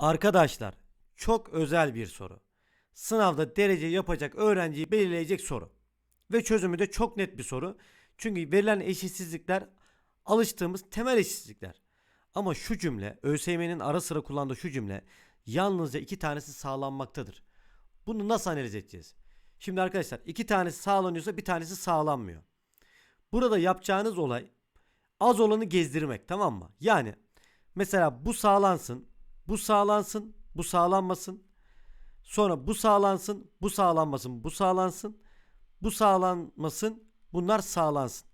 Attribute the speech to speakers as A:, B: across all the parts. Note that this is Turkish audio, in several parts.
A: Arkadaşlar çok özel bir soru. Sınavda derece yapacak öğrenciyi belirleyecek soru. Ve çözümü de çok net bir soru. Çünkü verilen eşitsizlikler alıştığımız temel eşitsizlikler. Ama şu cümle ÖSYM'nin ara sıra kullandığı şu cümle yalnızca iki tanesi sağlanmaktadır. Bunu nasıl analiz edeceğiz? Şimdi arkadaşlar iki tanesi sağlanıyorsa bir tanesi sağlanmıyor. Burada yapacağınız olay az olanı gezdirmek tamam mı? Yani mesela bu sağlansın, bu sağlansın, bu sağlanmasın. Sonra bu sağlansın, bu sağlanmasın, bu sağlansın. Bu sağlanmasın, bunlar sağlansın.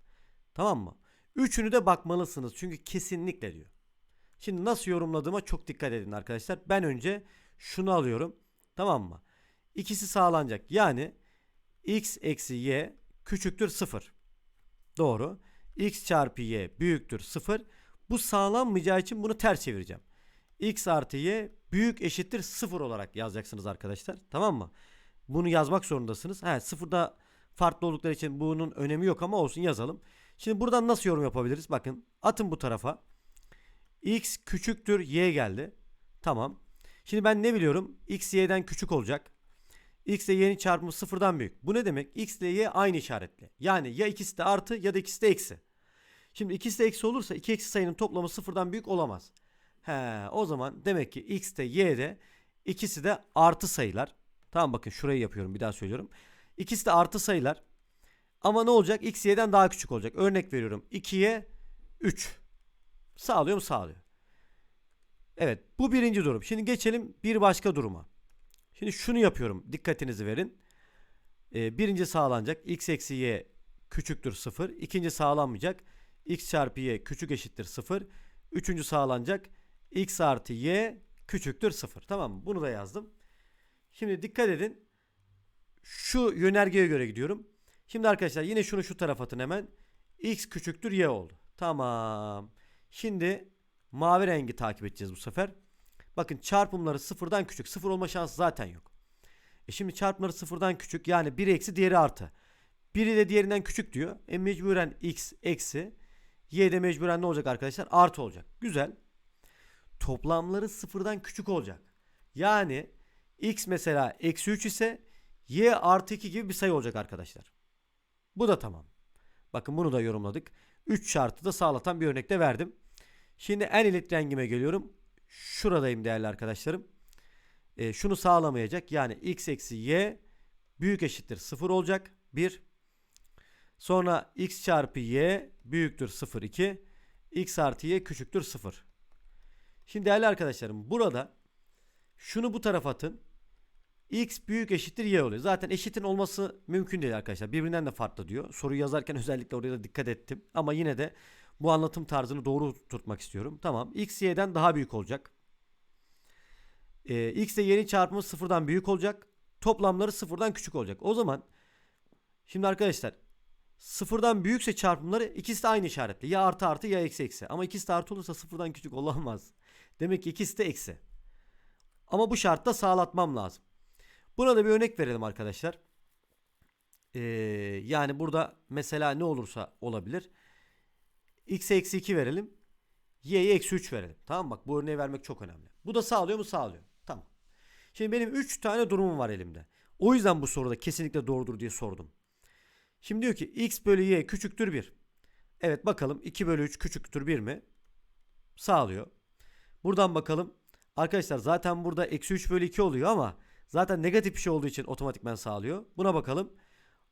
A: Tamam mı? Üçünü de bakmalısınız çünkü kesinlikle diyor. Şimdi nasıl yorumladığıma çok dikkat edin arkadaşlar. Ben önce şunu alıyorum. Tamam mı? İkisi sağlanacak. Yani x eksi y küçüktür 0. Doğru. x çarpı y büyüktür 0. Bu sağlanmayacağı için bunu ters çevireceğim. X artı y büyük eşittir 0 olarak yazacaksınız arkadaşlar. Tamam mı? Bunu yazmak zorundasınız. He, sıfırda farklı oldukları için bunun önemi yok ama olsun yazalım. Şimdi buradan nasıl yorum yapabiliriz? Bakın atın bu tarafa. x küçüktür y geldi. Tamam. Şimdi ben ne biliyorum? x y'den küçük olacak. x ile y'nin çarpımı sıfırdan büyük. Bu ne demek? x ile y aynı işaretli. Yani ya ikisi de artı ya da ikisi de eksi. Şimdi ikisi de eksi olursa iki eksi sayının toplamı sıfırdan büyük olamaz. He, o zaman demek ki x de y de ikisi de artı sayılar. Tamam bakın şurayı yapıyorum bir daha söylüyorum. İkisi de artı sayılar. Ama ne olacak? X y'den daha küçük olacak. Örnek veriyorum. 2'ye 3. Sağlıyor mu? Sağlıyor. Evet bu birinci durum. Şimdi geçelim bir başka duruma. Şimdi şunu yapıyorum. Dikkatinizi verin. Ee, birinci sağlanacak. X eksi y küçüktür 0. İkinci sağlanmayacak. X çarpı y küçük eşittir 0. Üçüncü sağlanacak. X artı y küçüktür 0. Tamam mı? Bunu da yazdım. Şimdi dikkat edin. Şu yönergeye göre gidiyorum. Şimdi arkadaşlar yine şunu şu tarafa atın hemen. X küçüktür y oldu. Tamam. Şimdi mavi rengi takip edeceğiz bu sefer. Bakın çarpımları sıfırdan küçük. Sıfır olma şansı zaten yok. E şimdi çarpımları sıfırdan küçük. Yani 1 eksi diğeri artı. Biri de diğerinden küçük diyor. E mecburen x eksi. Y de mecburen ne olacak arkadaşlar? Artı olacak. Güzel. Toplamları sıfırdan küçük olacak. Yani x mesela eksi 3 ise y artı 2 gibi bir sayı olacak arkadaşlar. Bu da tamam. Bakın bunu da yorumladık. 3 şartı da sağlatan bir örnekte verdim. Şimdi en elit rengime geliyorum. Şuradayım değerli arkadaşlarım. E, şunu sağlamayacak. Yani x eksi y büyük eşittir 0 olacak. 1. Sonra x çarpı y büyüktür 0 2. x artı y küçüktür 0. Şimdi değerli arkadaşlarım burada şunu bu tarafa atın. X büyük eşittir y oluyor. Zaten eşitin olması mümkün değil arkadaşlar. Birbirinden de farklı diyor. Soruyu yazarken özellikle oraya da dikkat ettim. Ama yine de bu anlatım tarzını doğru tutmak istiyorum. Tamam. X y'den daha büyük olacak. Ee, X ile y'nin çarpımı sıfırdan büyük olacak. Toplamları sıfırdan küçük olacak. O zaman şimdi arkadaşlar sıfırdan büyükse çarpımları ikisi de aynı işaretli. Ya artı artı ya eksi eksi. Ama ikisi de artı olursa sıfırdan küçük olamaz. Demek ki ikisi de eksi. Ama bu şartta sağlatmam lazım. Buna da bir örnek verelim arkadaşlar. Ee, yani burada mesela ne olursa olabilir. X eksi 2 verelim. Y'ye eksi 3 verelim. Tamam bak bu örneği vermek çok önemli. Bu da sağlıyor mu? Sağlıyor. Tamam. Şimdi benim 3 tane durumum var elimde. O yüzden bu soruda kesinlikle doğrudur diye sordum. Şimdi diyor ki x bölü y küçüktür 1. Evet bakalım 2 bölü 3 küçüktür 1 mi? Sağlıyor. Buradan bakalım. Arkadaşlar zaten burada eksi 3 bölü 2 oluyor ama zaten negatif bir şey olduğu için otomatikmen sağlıyor. Buna bakalım.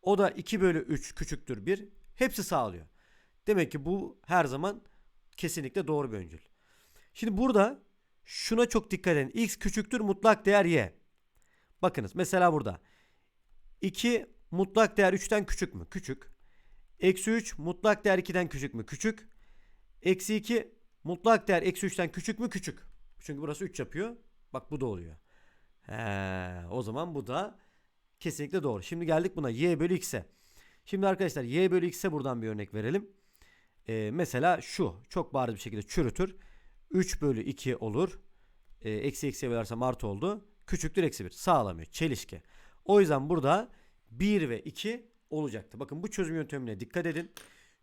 A: O da 2 bölü 3 küçüktür 1. Hepsi sağlıyor. Demek ki bu her zaman kesinlikle doğru bir öncül. Şimdi burada şuna çok dikkat edin. X küçüktür mutlak değer y. Bakınız mesela burada. 2 mutlak değer 3'ten küçük mü? Küçük. Eksi 3 mutlak değer 2'den küçük mü? Küçük. Eksi 2 mutlak değer eksi 3'ten küçük mü? Küçük. Çünkü burası 3 yapıyor. Bak bu da oluyor. He, o zaman bu da kesinlikle doğru. Şimdi geldik buna y bölü x'e. Şimdi arkadaşlar y bölü x'e buradan bir örnek verelim. Ee, mesela şu çok bariz bir şekilde çürütür. 3 bölü 2 olur. Ee, eksi eksiye bölersem artı oldu. Küçüktür eksi 1. Sağlamıyor. Çelişki. O yüzden burada 1 ve 2 olacaktı. Bakın bu çözüm yöntemine dikkat edin.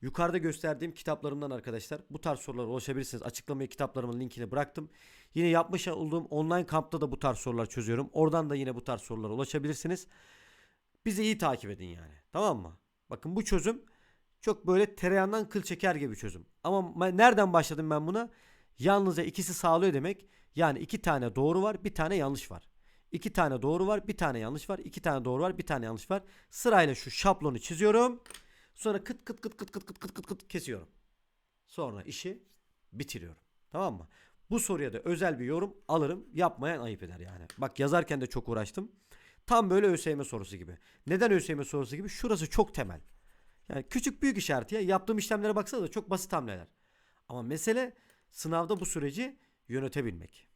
A: Yukarıda gösterdiğim kitaplarımdan arkadaşlar bu tarz sorulara ulaşabilirsiniz. Açıklamaya kitaplarımın linkini bıraktım. Yine yapmış olduğum online kampta da bu tarz sorular çözüyorum. Oradan da yine bu tarz sorulara ulaşabilirsiniz. Bizi iyi takip edin yani. Tamam mı? Bakın bu çözüm çok böyle tereyağından kıl çeker gibi çözüm. Ama nereden başladım ben buna? Yalnızca ikisi sağlıyor demek. Yani iki tane doğru var, bir tane yanlış var. İki tane doğru var, bir tane yanlış var. İki tane doğru var, bir tane yanlış var. Sırayla şu şablonu çiziyorum. Sonra kıt kıt kıt kıt kıt kıt kıt kıt kıt kesiyorum. Sonra işi bitiriyorum. Tamam mı? Bu soruya da özel bir yorum alırım. Yapmayan ayıp eder yani. Bak yazarken de çok uğraştım. Tam böyle ÖSYM sorusu gibi. Neden ÖSYM sorusu gibi? Şurası çok temel. Yani küçük büyük işareti ya. Yaptığım işlemlere baksanıza çok basit hamleler. Ama mesele sınavda bu süreci yönetebilmek.